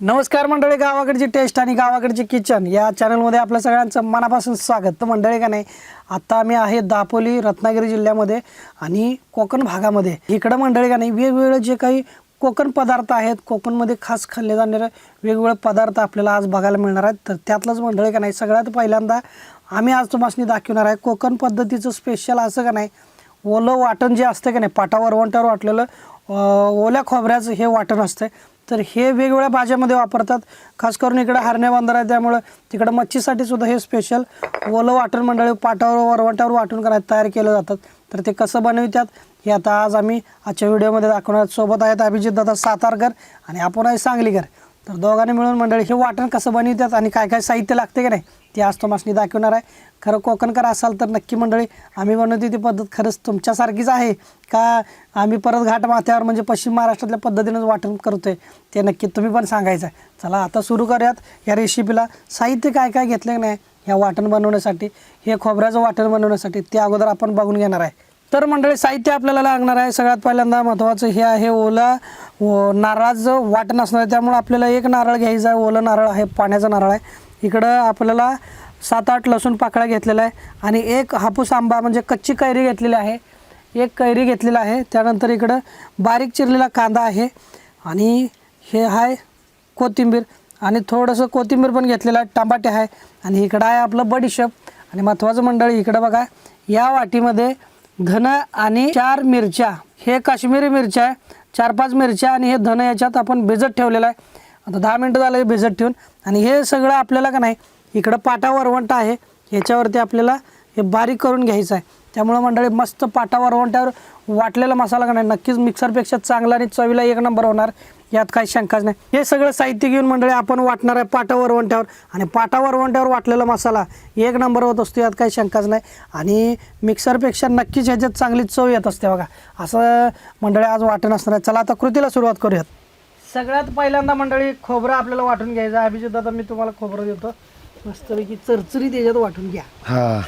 नमस्कार मंडळी गावाकडची टेस्ट आणि गावाकडचे किचन या चॅनलमध्ये आपल्या सगळ्यांचं मनापासून स्वागत. तर मंडळी का नाही आत्ता आम्ही आहे दापोली रत्नागिरी जिल्ह्यामध्ये आणि कोकण भागामध्ये. इकडं मंडळी का नाही वेगवेगळे जे काही कोकण पदार्थ आहेत कोकणमध्ये खास खाल्ले जाणारे वेगवेगळे पदार्थ आपल्याला आज बघायला मिळणार आहेत. तर त्यातलंच मंडळी का नाही सगळ्यात पहिल्यांदा आम्ही आज तुम्हाला दाखवणार आहे कोकण पद्धतीचं स्पेशल असं का नाही ओलं वाटण जे असतं का नाही पाटावर वंटावर वाटलेलं ओल्या खोबऱ्याचं हे वाटण असतं तर हे वेगवेगळ्या भाज्यामध्ये वापरतात. खास करून इकडे हरणे बंदर आहे त्यामुळं तिकडं मच्छीसाठी सुद्धा हे स्पेशल ओलं वाटण मंडळी पाटावर वरवंटावर वाटून करायला तयार केलं जातात. तर ते कसं बनवितात हे आता आज आम्ही आजच्या व्हिडिओमध्ये दाखवणार सोबत आहेत अभिजित दादा सातारकर आणि आपण आहे सांगलीकर. तर दोघांनी मिळून मंडळी हे वाटण कसं बनवितात आणि काय काय साहित्य लागते की नाही ते आज तुम्हाला दाखवणार आहे. खरं कोकणकर असाल तर नक्की मंडळी आम्ही बनवते ती पद्धत खरंच तुमच्यासारखीच आहे का आम्ही परत घाट माथ्यावर म्हणजे पश्चिम महाराष्ट्रातल्या पद्धतीनंच वाटण करतोय ते नक्की तुम्ही पण सांगायचं आहे. चला आता सुरू करूयात या रेसिपीला साहित्य काय काय घेतलं नाही ह्या वाटण बनवण्यासाठी हे खोबऱ्याचं वाटण बनवण्यासाठी ते अगोदर आपण बघून घेणार आहे. तर मंडळी साहित्य आपल्याला लागणार आहे. सगळ्यात पहिल्यांदा महत्त्वाचं हे आहे ओला. नारळाचं वाटण असणार आहे. त्यामुळे आपल्याला एक नारळ घ्यायचा आहे. ओलं नारळ आहे पाण्याचं नारळ आहे. इकडं आपल्याला सात आठ लसूण पाकळ्या घेतलेला आहे आणि एक हापूस आंबा म्हणजे कच्ची कैरी घेतलेली आहे. एक कैरी घेतलेला आहे. त्यानंतर इकडं बारीक चिरलेला कांदा आहे आणि हे आहे कोथिंबीर आणि थोडंसं कोथिंबीर पण घेतलेलं आहे. टमाटे आहे आणि इकडं आहे आपलं बडीशेप. आणि महत्त्वाचं मंडळी इकडं बघा या वाटीमध्ये धन आणि चार मिरच्या. हे काश्मीरी मिरच्या आहे चार पाच मिरच्या आणि हे धन याच्यात आपण भिजत ठेवलेलं आहे. आता दहा मिनटं झालं हे भिजत ठेवून. आणि हे सगळं आपल्याला का नाही इकडं पाटा वरवंट आहे. ह्याच्यावरती आपल्याला हे बारीक करून घ्यायचं आहे. त्यामुळं मंडळी मस्त पाटा वरवंट्यावर वाटलेला मसाला का नाही नक्कीच मिक्सरपेक्षा चांगला आणि चवीला एक नंबर होणार. यात काही शंकाच नाही. हे सगळं साहित्य घेऊन मंडळी आपण वाटणार आहे पाटा वरवंट्यावर. आणि पाटा वरवंट्यावर वाटलेला मसाला एक नंबर होत असतो यात काही शंकाच नाही. आणि मिक्सरपेक्षा नक्कीच ह्याच्यात चांगली चव येत असते बघा. असं मंडळी आज वाटण असणार आहे. चला आता कृतीला सुरुवात करूयात. सगळ्यात पहिल्यांदा मंडळी खोबरं आपल्याला वाटून घ्यायचं आहे. अभिजित दादा मी तुम्हाला खोबरं देतो. मस्तपैकी चरचरी त्याच्यात वाटून घ्या.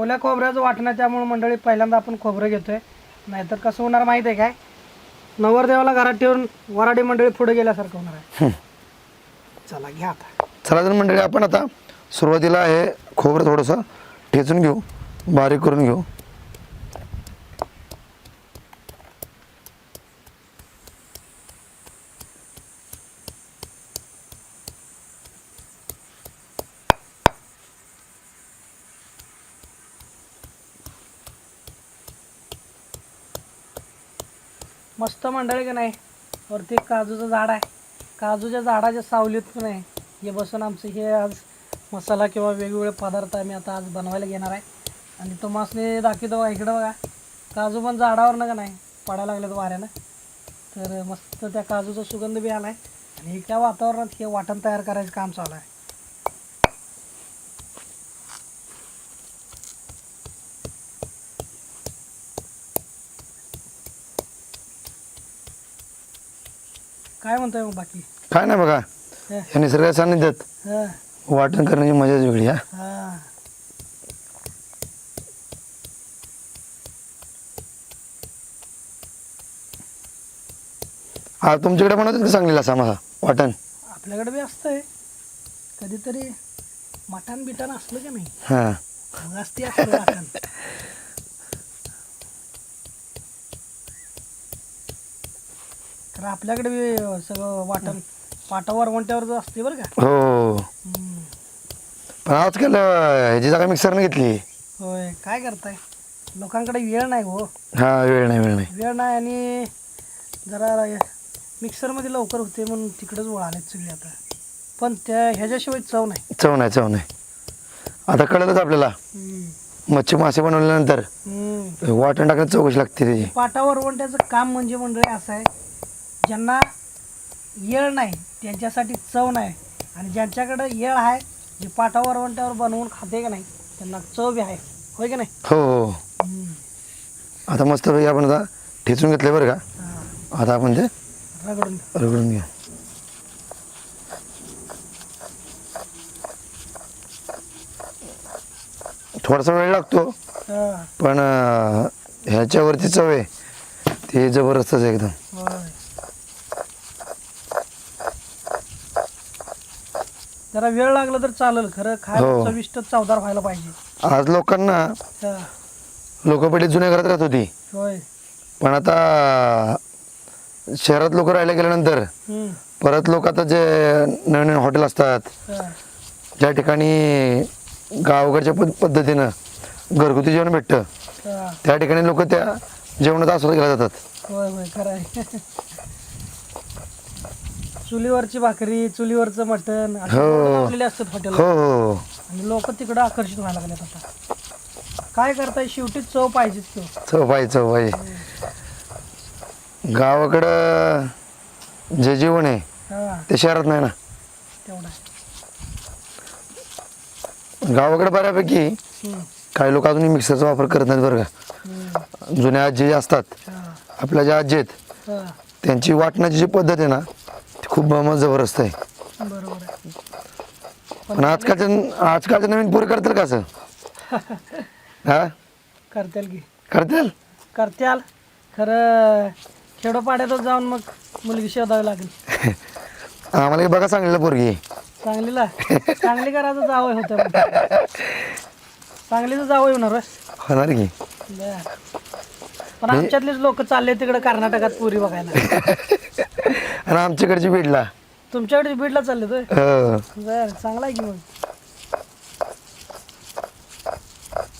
ओल्या खोबऱ्याचं वाटण आहे त्यामुळे मंडळी पहिल्यांदा आपण खोबरं घेतोय. नाहीतर कसं होणार माहिती आहे काय? नवरदेवाला घरात ठेवून वराडी मंडळी पुढे गेल्यासारखं होणार आहे. चला घ्या आता. चला तर मंडळी आपण आता सुरुवातीला हे खोबरं थोडंसं ठेचून घेऊ बारीक करून घेऊ. मस्त मंडळी का नाही? वरती एक काजूचं झाड आहे. काजूच्या झाडाच्या सावलीत पण आहे. हे बसून आमचं हे आज मसाला किंवा वेगवेगळे पदार्थ आम्ही आता आज बनवायला घेणार आहे. आणि तुम्हाला दाखवतो बघा इकडं बघा. काजू पण झाडावर ना का नाही? पडायला लागलेत वाऱ्यानं. तर मस्त त्या काजूचा सुगंध बी आला आहे आणि इथल्या वातावरणात हे वाटण तयार करायचं काम चालू आहे. काय म्हणतोय मग बाकी? काय नाही बघा या निसर्गाच्या सान्निध्यात हा, वाटण करण्याची मजाच वेगळी हा. हा. हा तुमच्याकडे का सांगलीला असा मला वाटण? आपल्याकडे बी असतंय. कधीतरी मटण बिटण असलं की नाही हां. मग असते मटण तर आपल्याकडे बी सगळं वाटण पाटावर वंट्यावर असते बरं का. हो. हम्म. पण आजकाल अं, ह्याची जागा मिक्सरने घेतली. होय काय करताय? लोकांकडे वेळ नाही हो. हा वेळ नाही वेळ नाही. वेळ नाही आणि जरा मिक्सरमध्ये लवकर होते म्हणून तिकडंच वळालेत सगळे आता. पण त्या ह्याच्याशिवाय चव नाही. चव नाही चव नाही. आता कळलंच आपल्याला. हम्म. मच्छी मासे बनवल्यानंतर. हम्म. वाटण टाकण्याची चौकशी लागते त्याची. पाटावर वंट्याचं काम म्हणजे मंडळी असं आहे. ज्यांना येळ नाही त्यांच्यासाठी चव नाही. आणि ज्यांच्याकडं येळ आहे जे पाठावर वंट्यावर बनवून खाते का नाही त्यांना चव बी आहे. होय की नाही? हो हो. आता मस्त आपण आता ठेचून घेतले बरं का? आता आपण ते रगडून रगडून घ्या. थोडासा वेळ लागतो पण ह्याच्यावरती चव आहे. ते जबरदस्तच एकदम. जरा वेळ लागला तर चालेल खरं खायला हो. चविष्ट चवदार व्हायला पाहिजे. आज लोकांना हा, लोक पहिले जुन्या घरात राहत होती. होय. पण आता शहरात लोक राहायला गेल्यानंतर हम्म, परत लोक आता जे नवीन नवीन हॉटेल असतात हा, ज्या ठिकाणी गावकडच्या पद पद्धतीनं घरगुती जेवण भेटतं हा. त्या ठिकाणी लोक त्या जेवणाचा आस्वाद घ्यायला जातात. होय होय खरं आहे. चुलीवरची भाकरी चुलीवरचं मटण हो. असतात हॉटेल हो हो. आणि लोक तिकडं आकर्षित व्हायला लागलेत आता. काय करताय? शेवटी चव पाहिजेच तो चव पाहिजे चव पाहिजे. गावाकडं जे जेवण आहे हा. ते शहरात नाही ना? तेवढा. गावाकडे बऱ्यापैकी हम्म, काही लोक अजूनही मिक्सरचा वापर करत नाहीत बरं का. जुन्या आजी जे असतात हा, आपल्या ज्या आजी आहेत हा, त्यांची वाटण्याची जी पद्धत आहे ना खूप मग जबरदस्त आहे. बरोबर आहे. पण आजकालच्या आजकालच्या नवीन पोरी करतील का असं? हा? करतील की. करतील? करत्याल खरं खेडोपाड्यातच जाऊन मग मुलगी शोधावी लागेल. आम्हाला बघा सांगलेलं पोरगी. सांगलीला? सांगली करायचं जावं होतं. सांगलीचं जावं होणार? होणार की. बर. पण आमच्यातलेच लोक चालले तिकडे कर्नाटकात पुरी बघायला. आणि आमच्याकडची बीडला तुमच्याकडे बीडला चालले तर हो. बर चांगला आहे की मग.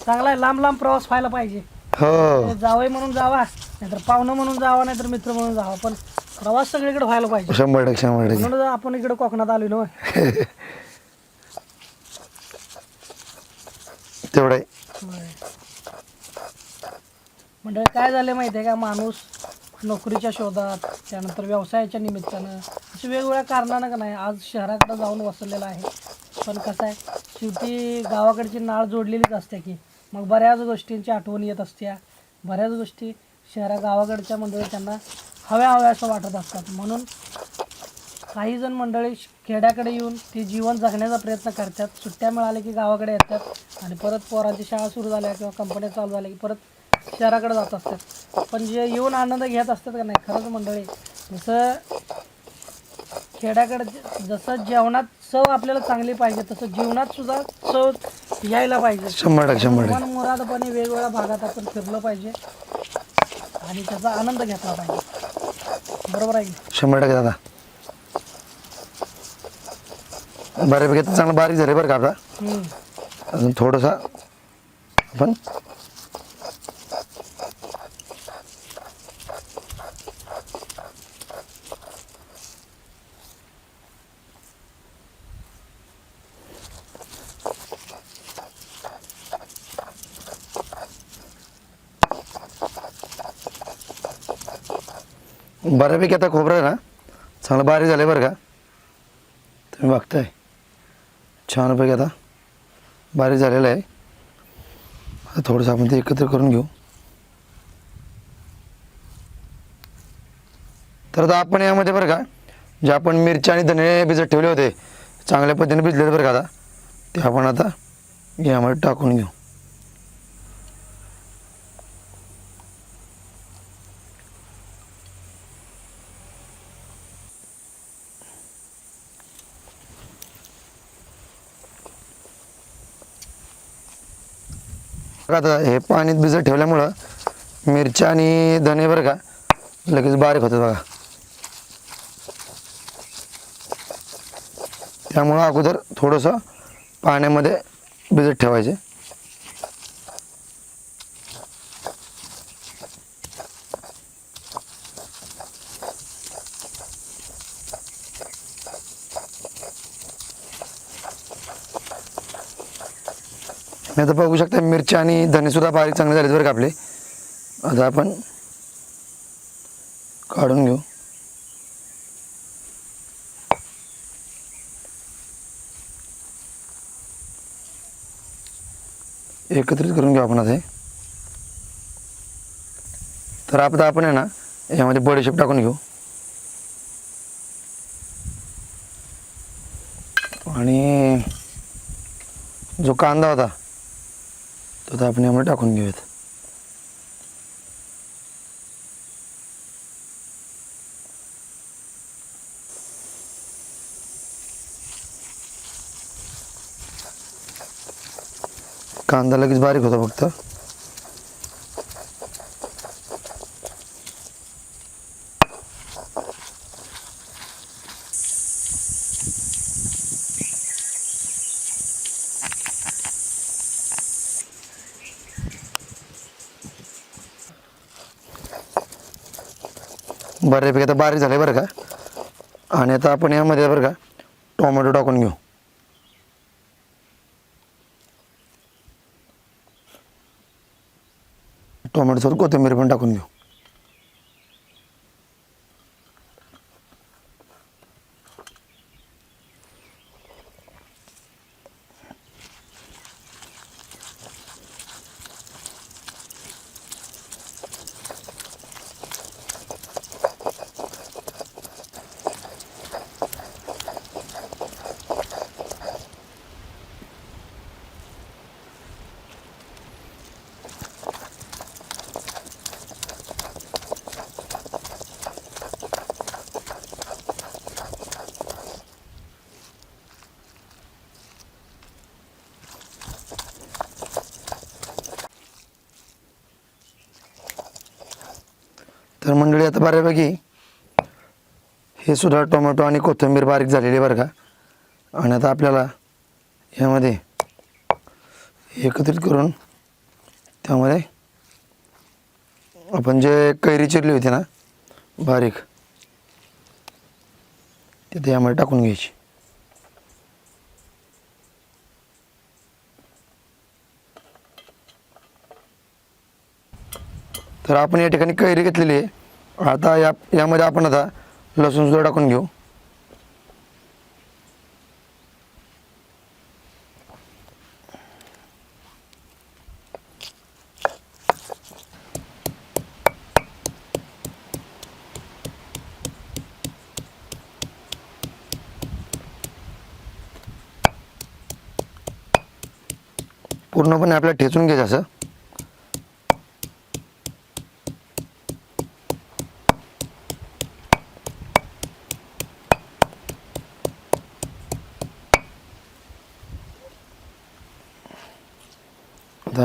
चांगला आहे लांब लांब प्रवास व्हायला पाहिजे. हो. जावई म्हणून जावा नाहीतर पाहुणं म्हणून जावा नाहीतर मित्र म्हणून जावा पण प्रवास सगळीकडे व्हायला पाहिजे. शंभर टक्के शंभर म्हणून आपण इकडे कोकणात आलो ना आहे म्हणजे काय झालं माहिती आहे का? माणूस नोकरीच्या शोधात त्यानंतर व्यवसायाच्या निमित्तानं अशा वेगवेगळ्या कारणानं का नाही आज शहराकडं जाऊन वसरलेला आहे. पण कसं आहे शेवटी गावाकडची नाळ जोडलेलीच असते की मग बऱ्याच गोष्टींची आठवण येत असत्या बऱ्याच गोष्टी शहरा गावाकडच्या मंडळी त्यांना हव्या हव्या असं वाटत असतात. म्हणून काही जण मंडळी खेड्याकडे येऊन ते जीवन जगण्याचा प्रयत्न करतात. सुट्ट्या मिळाल्या की गावाकडे येतात आणि परत पोरांची शाळा सुरू झाल्या किंवा कंपन्या चालू झाल्या की परत शहराकडे जात असतात. पण जे येऊन आनंद घेत असतात का नाही खरंच मंडळी जसं खेड्याकडे जसं जेवणात चव आपल्याला चांगली पाहिजे तसं जीवनात सुद्धा चव यायला पाहिजे. शंभर शंभर मुरादपणे वेगवेगळ्या भागात आपण फिरलं पाहिजे आणि त्याचा आनंद घेतला पाहिजे. बरोबर आहे शंभर टक्के दादा. बऱ्यापैकी चांगलं बारीक झालं बरं का आता. अजून थोडंसा पण बऱ्यापैकी आता खोबरं आहे ना? चांगलं बारीक झालं आहे बरं का? तुम्ही बघताय. छानपैकी आता बारीक झालेलं आहे. आता थोडंसं आपण ते एकत्र करून घेऊ. तर आता आपण यामध्ये बरं का जे आपण मिरच्या आणि धने भिजत ठेवले होते चांगल्या पद्धतीने भिजले बरं का आता ते आपण आता यामध्ये टाकून घेऊ. आता हे पाण्यात भिजत ठेवल्यामुळं मिरच्या आणि धने बरं का लगेच बारीक होतात बघा. त्यामुळं अगोदर थोडंसं पाण्यामध्ये भिजत ठेवायचे. नाही आता बघू शकता मिरच्या आणि धनेसुद्धा बारीक चांगले झालेत बरं का आपले. आता आपण काढून घेऊ. एकत्रित करून घेऊ आपण आता हे. तर आता आपण आहे ना यामध्ये बडीशेप टाकून घेऊ. आणि जो कांदा होता तो आता आपण यामुळे टाकून घेऊयात. कांदा लगेच बारीक होता फक्त. बऱ्यापैकी आता बारीक झालं आहे बरं का. आणि आता आपण यामध्ये बरं का टोमॅटो टाकून घेऊ. टोमॅटोसोबत कोथिंबीर पण टाकून घेऊ तर मंडळी आता बऱ्यापैकी हे सुद्धा टोमॅटो आणि कोथिंबीर बारीक झालेली आहे बरं का. आणि आता आपल्याला यामध्ये एकत्रित करून त्यामध्ये आपण जे कैरी चिरली होती ना बारीक तिथे यामध्ये टाकून घ्यायची. तर आपण या ठिकाणी कैरी घेतलेली आहे. आता या यामध्ये आपण आता लसूण सुद्धा टाकून घेऊ. पूर्णपणे आपल्याला ठेचून घ्यायचं असं.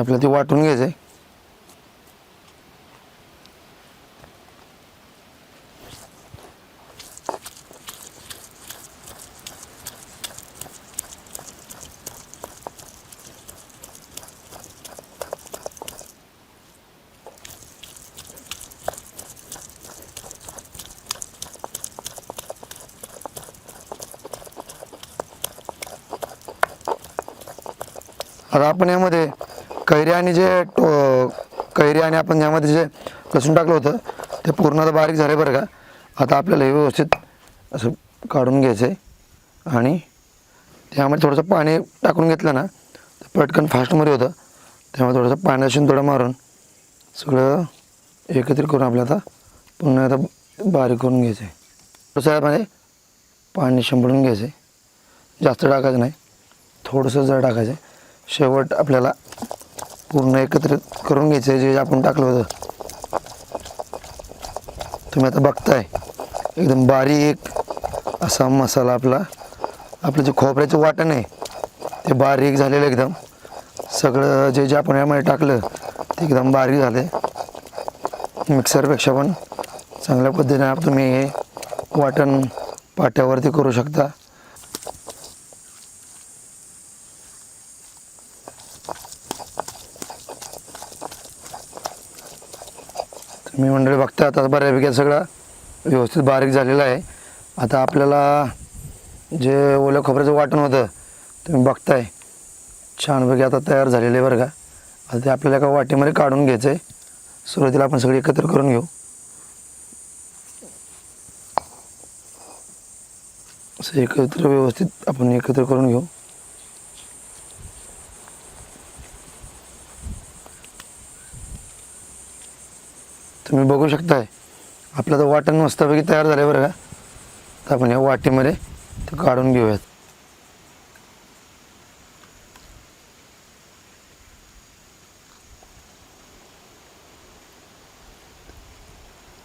आपल्याला ते वाटून घ्यायचं आहे आपण यामध्ये कैरी आणि जे टो कैरी आणि आपण ज्यामध्ये जे कसून टाकलं होतं ते पूर्ण आता बारीक झाले बरं का. आता आपल्याला हे व्यवस्थित असं काढून घ्यायचं आहे आणि त्यामध्ये थोडंसं पाणी टाकून घेतलं ना तर पटकन फास्टमध्ये होतं. त्यामुळे थोडंसं पाण्यात थोडं मारून सगळं एकत्रित करून आपल्याला आता पुन्हा आता बारीक करून घ्यायचं आहे थोडंसं यामध्ये पाणी शिंपडून घ्यायचं आहे जास्त टाकायचं नाही. थोडंसं जर टाकायचं आहे शेवट आपल्याला पूर्ण एकत्रित करून घ्यायचं जे आपण टाकलं होतं. तुम्ही आता बघताय एकदम बारीक असा मसाला आपला आपलं जे खोबऱ्याचं वाटण आहे ते बारीक झालेलं एकदम. सगळं जे जे आपण यामध्ये टाकलं ते एकदम बारीक झालं आहे मिक्सरपेक्षा पण चांगल्या पद्धतीने तुम्ही हे वाटण पाट्यावरती करू शकता. तुम्ही मंडळी बघता आता बऱ्यापैकी सगळं व्यवस्थित बारीक झालेलं आहे. आता आपल्याला जे ओलं खोबऱ्याचं वाटण होतं तुम्ही बघताय. छानपैकी आता तयार झालेलं आहे बरं का. आता ते आपल्याला एका वाटीमध्ये काढून घ्यायचं आहे सुरुवातीला आपण सगळे एकत्र करून घेऊ. असं एकत्र व्यवस्थित आपण एकत्र करून घेऊ. तुम्ही बघू शकताय. आपलं तर वाटण मस्तपैकी तयार झालं बरं का. तर आपण या वाटीमध्ये ते काढून घेऊयात.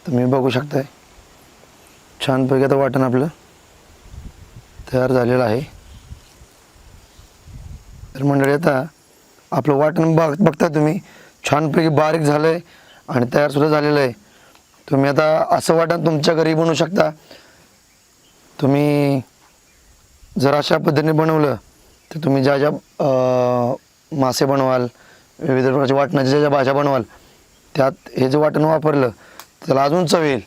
तुम्ही बघू शकताय. छानपैकी आता वाटण आपलं तयार झालेलं आहे. तर मंडळी आता आपलं वाटण बघ बघताय तुम्ही. छानपैकी बारीक झालं आहे आणि तयारसुद्धा झालेलं आहे. तुम्ही आता असं वाटण तुमच्या घरी बनवू शकता. तुम्ही जर अशा पद्धतीने बनवलं तर तुम्ही ज्या ज्या मासे बनवाल विविध प्रकारच्या वाटणाच्या ज्या ज्या भाज्या बनवाल त्यात हे जे वाटण वापरलं त्याला अजून चव येईल.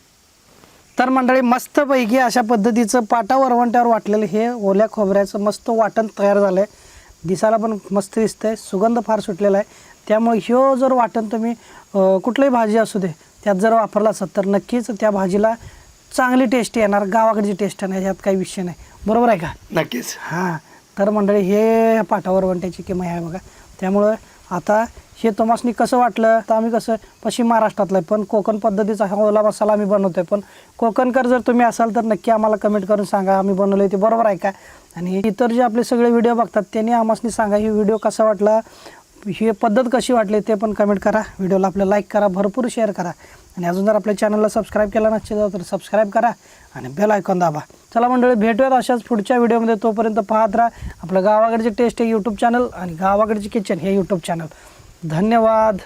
तर मंडळी मस्तपैकी अशा पद्धतीचं पाटा वरवंट्यावर वाटलेलं हे ओल्या खोबऱ्याचं मस्त वाटण तयार झालं आहे दिसायला पण मस्त दिसतंय. सुगंध फार सुटलेला आहे. त्यामुळे ह्यो जर वाटण तुम्ही कुठलीही भाजी असू दे त्यात जर वापरला असेल तर नक्कीच त्या भाजीला चांगली टेस्ट येणार गावाकडची टेस्ट येणार यात काही विषय नाही. बरोबर आहे का? नक्कीच. हां. तर मंडळी हे पाठावर वंट्याची किंमत आहे बघा. त्यामुळं आता हे तुम्हाला कसं वाटलं तर आम्ही कसं पश्चिम महाराष्ट्रातलं आहे पण कोकण पद्धतीचा हा ओला मसाला आम्ही बनवतो आहे पण कोकणकर जर तुम्ही असाल तर नक्की आम्हाला कमेंट करून सांगा आम्ही बनवलं ते बरोबर आहे का? आणि इतर जे आपले सगळे व्हिडिओ बघतात त्यांनी आम्हाला सांगा ही व्हिडिओ कसा वाटला? ही पद्धत कशी वाटली ते पण कमेंट करा. व्हिडिओला आपलं लाईक करा भरपूर शेअर करा. आणि अजून जर आपल्या चॅनलला सबस्क्राईब केला नसेल तर सबस्क्राईब करा आणि बेल आयकॉन दाबा. चला मंडळी भेटूयात अशाच पुढच्या व्हिडिओमध्ये तोपर्यंत पाहत राहा आपलं गावाकडचे टेस्ट हे यूट्यूब चॅनल आणि गावाकडचे किचन हे यूट्यूब चॅनल धन्यवाद.